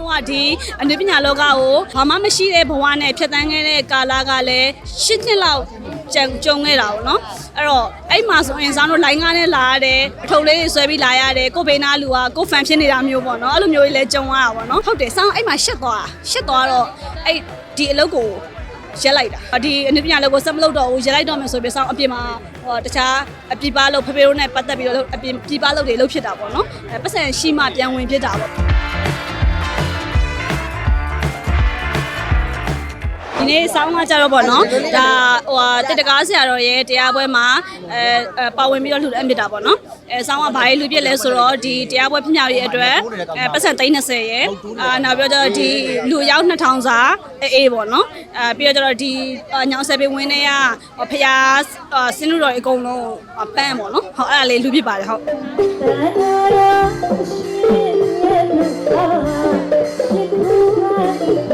တော့ကဒီအနုပညာလောကကိုဘာမှမရှိတဲ့ဘဝနဲ့ဖြတ်တန်းခဲ့တဲ့ကာလကလည်းရှစ်နှစ်လောက်ကြုံကြုံခဲ့တာပေါ့နော်အဲ့တော့အဲ့မှာဆိုရင်ဆောင်းတို့လိုင်းကားနဲ့လာရတယ်အထုပ်လေးတွေဆွဲပြီးလာရတယ်ကိုဘေးနာလူကကိုဖန်ဖြစ်နေတာမျိုးပေါ့နော်အဲ့လိုမျိုးကြီးလည်းကြုံရတာပေါ့နော်ဟုတ်တယ်ဆောင်းအဲ့မှာရှစ်သွားရှစ်သွားတော့အဲ့ဒီအလုပ်ကိုရက်လိုက်တာဒီအနည်းပညာလောက်ကိုစက်မလုပ်တော့ဘူးရက်လိုက်တော့မယ်ဆိုပြီးဆောင်းအပြင်မှာဟိုတခြားအပြပလို့ဖေဖေတို့နဲ့ပတ်သက်ပြီးတော့အပြင်ပြပလို့တွေလုပ်ဖြစ်တာပေါ့နော်အဲပတ်စံရှိမှပြန်ဝင်ဖြစ်တာပေါ့ ဒီနေ့စောင်းကကြတော့ပေါ့နော်ဒါဟိုဟာတက်တကားဆရာတော်ရဲ့တရားပွဲမှာအဲအဲပါဝင်ပြီးတော့လှူတဲ့အမြစ်တာပေါ့နော်အဲစောင်းကဘာရေးလှူပြစ်လဲဆိုတော့ဒီတရားပွဲဖြစ်မြောက်ရေးအတွက်အဲပတ်စံ330ရဲ့အာနောက်ပြီးတော့ဒီလူရောက်2000စာအေးအေးပေါ့နော်အဲပြီးတော့ကျတော့ဒီညောင်ဆယ်ပေဝင်းထဲကဖျားစင်းလူတော်အကုန်လုံးပန်းပေါ့နော်ဟုတ်အဲ့ဒါလေးလှူပြစ်ပါတယ်ဟုတ်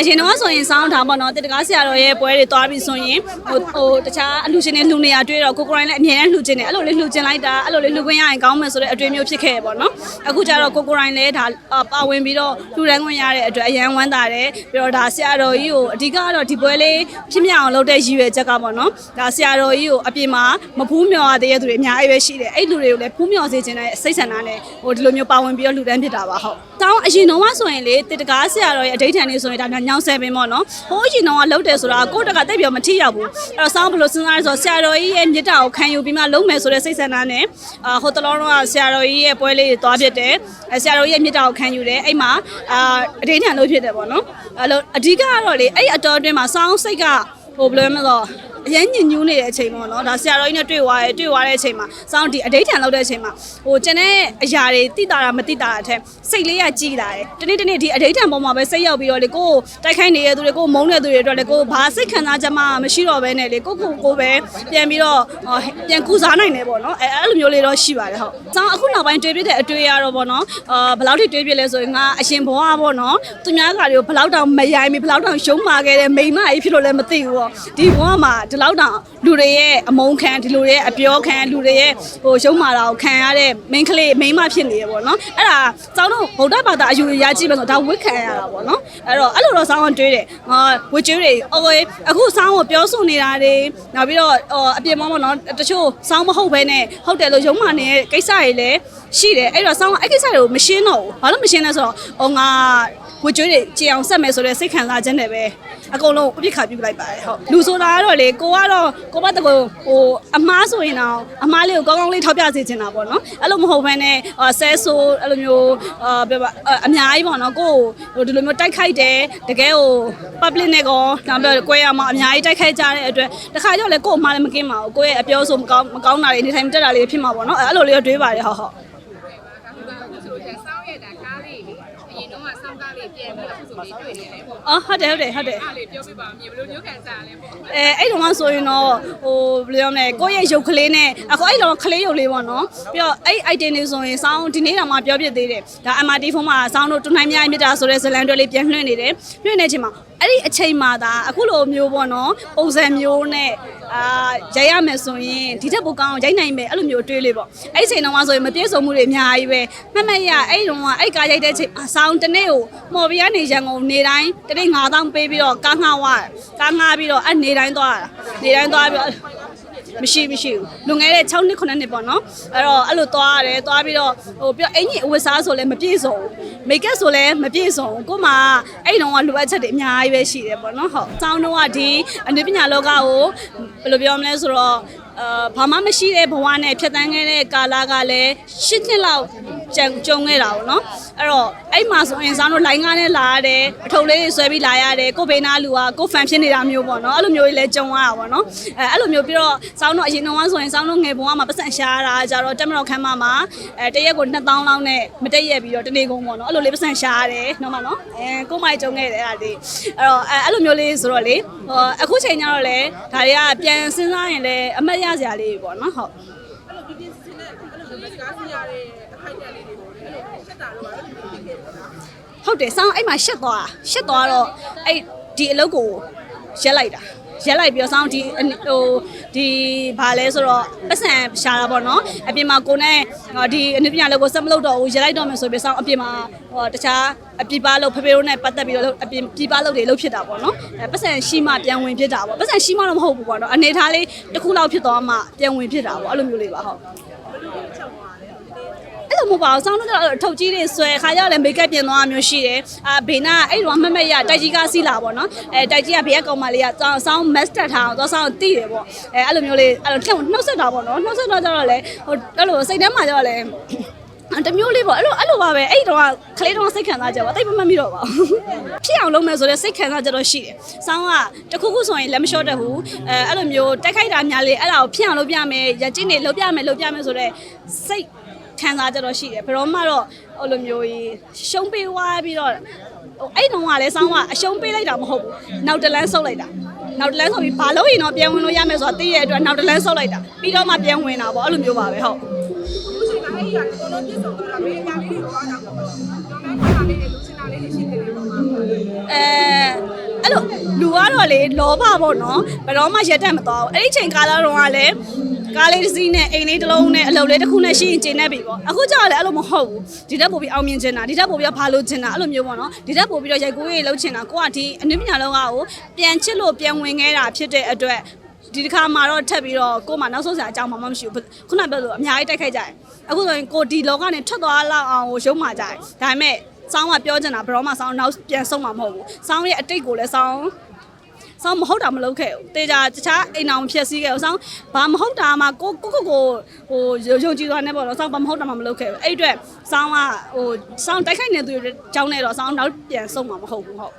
အရင်တော့ဆိုရင်စောင်းထားပေါ့နော်တက်တကားဆရာတော်ရဲ့ပွဲတွေသွားပြီဆိုရင်ဟိုဟိုတခြားအလှူရှင်တွေလှူနေရတွေ့တော့ကိုကိုရိုင်းလည်းအမြဲတမ်းလှူခြင်းတယ်အဲ့လိုလေးလှူခြင်းလိုက်တာအဲ့လိုလေးလှူခွင့်ရရင်ကောင်းမယ်ဆိုတဲ့အတွေ့အမျိုးဖြစ်ခဲ့ရပေါ့နော်အခုကျတော့ကိုကိုရိုင်းလည်းဒါပါဝင်ပြီးတော့လှူဒန်းခွင့်ရတဲ့အတွက်အရန်ဝမ်းသာတယ်ပြီးတော့ဒါဆရာတော်ကြီးကိုအဓိကတော့ဒီပွဲလေးဖြစ်မြောက်အောင်လုပ်တဲ့ရည်ရွယ်ချက်ကပေါ့နော်ဒါဆရာတော်ကြီးကိုအပြင်မှာမဖူးမြော်ရတဲ့သူတွေအများကြီးပဲရှိတယ်အဲ့လူတွေကိုလည်းဖူးမြော်စေခြင်းနဲ့စိတ်ဆန္ဒနဲ့ဟိုဒီလိုမျိုးပါဝင်ပြီးတော့လှူဒန်းဖြစ်တာပါဟုတ်တောင်းအရင်တော့ဆိုရင်လေတက်တကားဆရာတော်ရဲ့အဋိဌာန်လေးဆိုရင်ဒါညောင်ဆယ်ပင်ပေါ့နော်ဟိုးအရင်တော့လှုပ်တယ်ဆိုတာကိုယ့်တက်ကတိတ်ပြောမထိရောက်ဘူးအဲ့တော့စောင်းဘယ်လိုစဉ်းစားလဲဆိုတော့ဆရာတော်ကြီးရဲ့မြစ်တာကိုခံယူပြီးမှလုံးမယ်ဆိုတဲ့စိတ်ဆန္ဒနဲ့အာဟိုတလောတော့ဆရာတော်ကြီးရဲ့ပွဲလေးတွေသွားဖြစ်တယ်အဲဆရာတော်ကြီးရဲ့မြစ်တာကိုခံယူတယ်အဲ့မှာအာအဋိဌာန်လို့ဖြစ်တယ်ပေါ့နော်အဲ့လိုအဓိကကတော့လေအဲ့အတော်အတွင်းမှာစောင်းစိတ်ကဟိုဘယ်လိုလဲဆိုတော့ အရင်ညင်ညူးနေတဲ့အချိန်ပေါ့နော်ဒါဆရာတော်ကြီးနဲ့တွေ့သွားတယ်တွေ့သွားတဲ့အချိန်မှာစောင်းဒီအဋိဌာန်လောက်တဲ့အချိန်မှာဟိုကျန်တဲ့အရာတွေတိတာတာမတိတာတာအထက်စိတ်လေးကကြည်လာတယ်တနေ့တနေ့ဒီအဋိဌာန်ပေါ်မှာပဲစိတ်ရောက်ပြီးတော့လေကိုယ်တိုက်ခိုက်နေတဲ့သူတွေကိုမုန်းတဲ့သူတွေအတွက်လေကိုယ်ဘာစိတ်ခံစားချက်မှမရှိတော့ဘဲနဲ့လေကိုကိုကိုပဲပြန်ပြီးတော့ပြန်ကူစားနိုင်တယ်ပေါ့နော်အဲအဲ့လိုမျိုးလေးတော့ရှိပါတယ်ဟုတ်စောင်းအခုနောက်ပိုင်းတွေ့ပြတဲ့အတွေ့အရတော့ပေါ့နော်အာဘယ်လောက်ထိတွေ့ပြလဲဆိုရင်ငါအရှင်ဘဝပေါ့နော်သူများကတွေကိုဘယ်လောက်တောင်မယိုင်းမီဘယ်လောက်တောင်ရှုံးမာခဲ့တဲ့မိန်းမကြီးဖြစ်လို့လည်းမသိဘူးပေါ့ဒီဘဝမှာဒီလောက်တောင်လူတွေရဲ့အမုန်းခံဒီလူတွေရဲ့အပြောခံလူတွေရဲ့ဟိုရှုံးမာတာကိုခံရတဲ့မိန်းကလေးမိန်းမဖြစ်နေရပေါ့နော်အဲ့ဒါစောင်းတို့ဗုဒ္ဓဘာသာအယူအရာကြည့်မယ်ဆိုဒါဝိခံရတာပေါ့နော်အဲ့တော့အဲ့လိုတော့စောင်းကတွေးတယ်ငါဝကျွေးတွေအော်အခုစောင်းကိုပြောဆိုနေတာတွေနောက်ပြီးတော့အပြင်မှာပေါ့နော်တချို့စောင်းမဟုတ်ဘဲနဲ့ဟုတ်တယ်လို့ယုံမှနေတဲ့ကိစ္စတွေလည်းရှိတယ်အဲ့တော့စောင်းကအဲ့ကိစ္စတွေကိုမရှင်းတော့ဘူးဘာလို့မရှင်းလဲဆိုတော့ဟိုငါ ဝကျွေးတွေကြည်အောင်ဆက်မယ်ဆိုတဲ့စိတ်ခံစားချက်နဲ့ပဲအကုန်လုံးအပြစ်ခါပြုတ်လိုက်ပါတယ်ဟုတ်လူဆိုတာကတော့လေကိုကတော့ကိုဘတ်တကူဟိုအမားဆိုရင်တော့အမားလေးကိုကောင်းကောင်းလေးထောက်ပြစေချင်တာပေါ့နော်အဲ့လိုမဟုတ်ဘဲနဲ့ဆဲဆိုးအဲ့လိုမျိုးအာပြအများကြီးပေါ့နော်ကိုဟိုဒီလိုမျိုးတိုက်ခိုက်တယ်တကယ်ဟို public နဲ့ကောနောက်ပြီးတော့ကိုရမှာအများကြီးတိုက်ခိုက်ကြတဲ့အတွက်တခါကြောက်လေကို့အမားလည်းမကင်းပါဘူးကိုရဲ့အပြောဆိုမကောင်းမကောင်းတာတွေနေထိုင်မတက်တာလေးဖြစ်မှာပေါ့နော်အဲ့လိုလေးတော့တွေးပါတယ်ဟုတ်ဟုတ် အခုဆိုရင်စောင်းရတာကားလေးလေအရင်တော့ကစောင်းကားလေး ပြန်ပြီးတော့အခုဆိုလေးတွေ့နေတယ်ပေါ့အော်ဟုတ်တယ်ဟုတ်တယ်ဟုတ်တယ် အားလေးပြောပြပါမြေဘယ်လိုမျိုးခံစားရလဲပေါ့အဲအဲ့တုန်းကဆိုရင်တော့ဟိုဘယ်လိုပြောမလဲကိုယ့်ရဲ့ရုပ်ကလေးနဲ့အခုအဲ့တော့ကလေးရုပ်လေးပေါ့နော်ပြီးတော့အဲ့ item တွေဆိုရင်စောင်းဒီနေ့တောင်မှပြောပြသေးတယ်ဒါ MRT ဖုန်းမှာစောင်းတို့တူနိုင်မြိုင်မြစ်တာဆိုတဲ့ဇလန်တွဲလေးပြန်လွှင့်နေတယ်လွှင့်နေချိန်မှာအဲ့ဒီအချိန်မှာဒါအခုလိုမျိုးပေါ့နော်ပုံစံမျိုးနဲ့ အာရိုက်ရမယ်ဆိုရင်ဒီထက်ပိုကောင်းအောင်ရိုက်နိုင်မယ်အဲ့လိုမျိုးတွေးလေးပေါ့အဲ့ဒီချိန်တုန်းကဆိုရင်မပြေဆုံးမှုတွေအများကြီးပဲမှတ်မှတ်ရအဲ့တုန်းကအဲ့ကားရိုက်တဲ့ချိန်အဆောင်တစ်နေ့ကိုမော်ဘီကနေရန်ကုန်နေတိုင်းတစ်နေ့9000ပေးပြီးတော့ကားငှားဝါကားငှားပြီးတော့အဲ့နေတိုင်းသွားတာနေတိုင်းသွားပြီးတော့မရှိမရှိဘူးလွန်ခဲ့တဲ့6နှစ်9နှစ်ပေါ့နော်အဲ့တော့အဲ့လိုသွားရတယ်သွားပြီးတော့ဟိုပြောအင်ကြီးအဝတ်စားဆိုလည်းမပြည့်စုံဘူး မိတ်ကပ်ဆိုလည်းမပြည့်စုံဘူးကို့မှာအဲ့တုန်းကလိုအပ်ချက်တွေအများကြီးပဲရှိတယ်ပေါ့နော်ဟုတ်စောင်းတော့ကဒီအနုပညာလောကကိုဘယ်လိုပြောမလဲဆိုတော့အာဘာမှမရှိတဲ့ဘဝနဲ့ဖြတ်တန်းခဲ့တဲ့ကာလကလည်းရှစ်နှစ်လောက် ကြုံကြုံခဲ့တာပေါ့နော်အဲ့တော့အဲ့မှာဆိုရင်စောင်းတို့လိုင်းကားနဲ့လာရတယ်အထုပ်လေးတွေဆွဲပြီးလာရတယ်ကိုဘေးနာလူကကိုဖန်ဖြစ်နေတာမျိုးပေါ့နော်အဲ့လိုမျိုးကြီးလည်းကြုံရတာပေါ့နော်အဲအဲ့လိုမျိုးပြီးတော့စောင်းတို့အရင်တော့ဆိုရင်စောင်းတို့ငယ်ဘဝမှာပတ်စံရှာရတာကြတော့တက်မတော်ခမ်းမမှာအဲတရက်ကို2000လောက်နဲ့မတက်ရက်ပြီးတော့တနေ့ကုန်ပေါ့နော်အဲ့လိုလေးပတ်စံရှာရတယ်နော်မနော်အဲကိုမိုက်ကြုံခဲ့တယ်အဲ့ဒါလေးအဲ့တော့အဲအဲ့လိုမျိုးလေးဆိုတော့လေဟိုအခုချိန်ကျတော့လေဒါတွေကပြန်စဉ်းစားရင်လည်းအမတ်ရစရာလေးပေါ့နော်ဟုတ် အဲ့လိုပြပြစင်းနဲ့အဲ့လိုမျိုးစ ကားစီရတဲ့အခိုက်အတန့်လေးတွေပေါ့လေအဲ့လိုရှက်တာတော့အဲ့လိုမျိုးဖြစ်ခဲ့တယ်နော်ဟုတ်တယ်စောင်းအဲ့မှာရှက်သွားရှက်သွားတော့အဲ့ဒီအလုပ်ကိုရက်လိုက်တာရက်လိုက်ပြီးတော့စောင်းဒီဟိုဒီဘာလဲဆိုတော့ပတ်စံရှာတာပေါ့နော်အပြင်မှာကိုနဲ့ဒီအနုပညာလောက်ကိုစက်မလုပ်တော့ဘူးရက်လိုက်တော့မယ်ဆိုပြီးစောင်းအပြင်မှာဟိုတခြားအပြပါလို့ဖေဖေတို့နဲ့ပတ်သက်ပြီးတော့အပြင်ပြပါလို့တွေလုပ်ဖြစ်တာပေါ့နော်အဲပတ်စံရှိမှပြန်ဝင်ဖြစ်တာပေါ့ပတ်စံရှိမှတော့မဟုတ်ဘူးပေါ့နော်အနေထားလေးတစ်ခုလောက်ဖြစ်သွားမှပြန်ဝင်ဖြစ်တာပေါ့အဲ့လိုမျိုးလေးပါဟုတ်အဲ့လို မဟုတ်ပါဘူးစောင်းတော့အထုတ်ကြီးတွေဆွဲခါရောက်လည်းမိတ်ကပ်ပြင်သွားမျိုးရှိတယ်အာဘေနာအဲ့လိုမမက်ရတိုက်ကြီးကစီးလာပေါ့နော်အဲတိုက်ကြီးကဘေးကကောင်မလေးကစောင်းစောင်းမက်စတက်ထားအောင်သွားစောင်းတိတယ်ပေါ့အဲအဲ့လိုမျိုးလေးအဲ့လိုလှုပ်နှုတ်ဆက်တာပေါ့နော်နှုတ်ဆက်တော့ကြတော့လေဟိုအဲ့လိုစိတ်ထဲမှာကြတော့လေတမျိုးလေးပေါ့အဲ့လိုအဲ့လိုပါပဲအဲ့တော့ကလေးတော့စိတ်ခံစားကြပါတိတ်မမှတ်မိတော့ပါဘူးဖြစ်အောင်လုပ်မယ်ဆိုတော့စိတ်ခံစားကြတော့ရှိတယ်။ဆောင်းကတခုခုဆိုရင်လက်မလျှော့တတ်ဘူး။အဲအဲ့လိုမျိုးတိုက်ခိုက်တာများလေအဲ့ဒါကိုဖြစ်အောင်လုပ်ပြမယ်။ရကျင်းနေလုပ်ပြမယ်လုပ်ပြမယ်ဆိုတော့စိတ် ခံစားကြတော့ရှိတယ်ဘယ်တော့မှတော့ဟိုလိုမျိုးကြီးရှုံးပေးသွားပြီးတော့ဟိုအဲ့တုန်းကလည်းဆောင်းကအရှုံးပေးလိုက်တာမဟုတ်ဘူးနောက်တလန်းဆုပ်လိုက်တာနောက်တလန်းဆုပ်ပြီးဘာလို့ရင်တော့ပြန်ဝင်လို့ရမယ်ဆိုတာသိရတဲ့အတွက်နောက်တလန်းဆုပ်လိုက်တာပြီးတော့မှပြန်ဝင်တာပေါ့အဲ့လိုမျိုးပါပဲဟုတ်လူရှင်ကအဲ့ဒီကတော်တော်ပြည့်စုံတော့တာဘေးအများလေးတွေဟောတာပေါ့။တော်မဲခါလေးတွေလူရှင်တာလေးတွေရှိနေတယ်ပေါ့မှာအဲအဲ့လိုလူကတော့လေလောဘပေါ့နော်ဘယ်တော့မှရက်တက်မသွားဘူးအဲ့ဒီချိန်ကာလတော့ကလည်း ကားလေးတစ်စီးနဲ့အိမ်လေးတစ်လုံးနဲ့အလုပ်လေးတစ်ခုနဲ့ရှိရင်ကျင်းနေပြီပေါ့အခုကျတော့လည်းအဲ့လိုမဟုတ်ဘူးဒီတက်ပို့ပြီးအောင်မြင်ချင်တာဒီတက်ပို့ပြီးတော့ဘာလို့ချင်တာအဲ့လိုမျိုးပေါ့နော်ဒီတက်ပို့ပြီးတော့ရိုက်ကူးရေးလှုပ်ချင်တာကိုကဒီအနည်းပညာလောကကိုပြန်ချစ်လို့ပြန်ဝင်ခဲ့တာဖြစ်တဲ့အတွက်ဒီတစ်ခါမှာတော့ထပ်ပြီးတော့ကို့မှာနောက်ဆုံးစရာအကြောင်းမှမရှိဘူးခုနပြောလို့အများကြီးတိုက်ခိုက်ကြတယ်အခုဆိုရင်ကိုဒီလောကနေထွက်သွားလောက်အောင်ကိုရုံးမှကြတယ်ဒါပေမဲ့စောင်းကပြောချင်တာဘယ်တော့မှစောင်းနောက်ပြန်ဆုံးမှာမဟုတ်ဘူးစောင်းရဲ့အတိတ်ကိုလည်းစောင်း စောင်းမဟုတ်တာမလုပ်ခဲ့ဘူးတေချာတခြားအိမ်အောင်ဖြည့်ဆည်းခဲ့ဘူးစောင်းဘာမဟုတ်တာမှကိုကိုကိုကိုဟိုယုံကြည်သွားနေပေါ့နော်စောင်းဘာမဟုတ်တာမှမလုပ်ခဲ့ဘူးအဲ့အတွက်စောင်းကဟိုစောင်းတိုက်ခိုက်နေသူတွေကြောင်းနေတော့စောင်းနောက်ပြန်ဆုံးမှာမဟုတ်ဘူးဟုတ်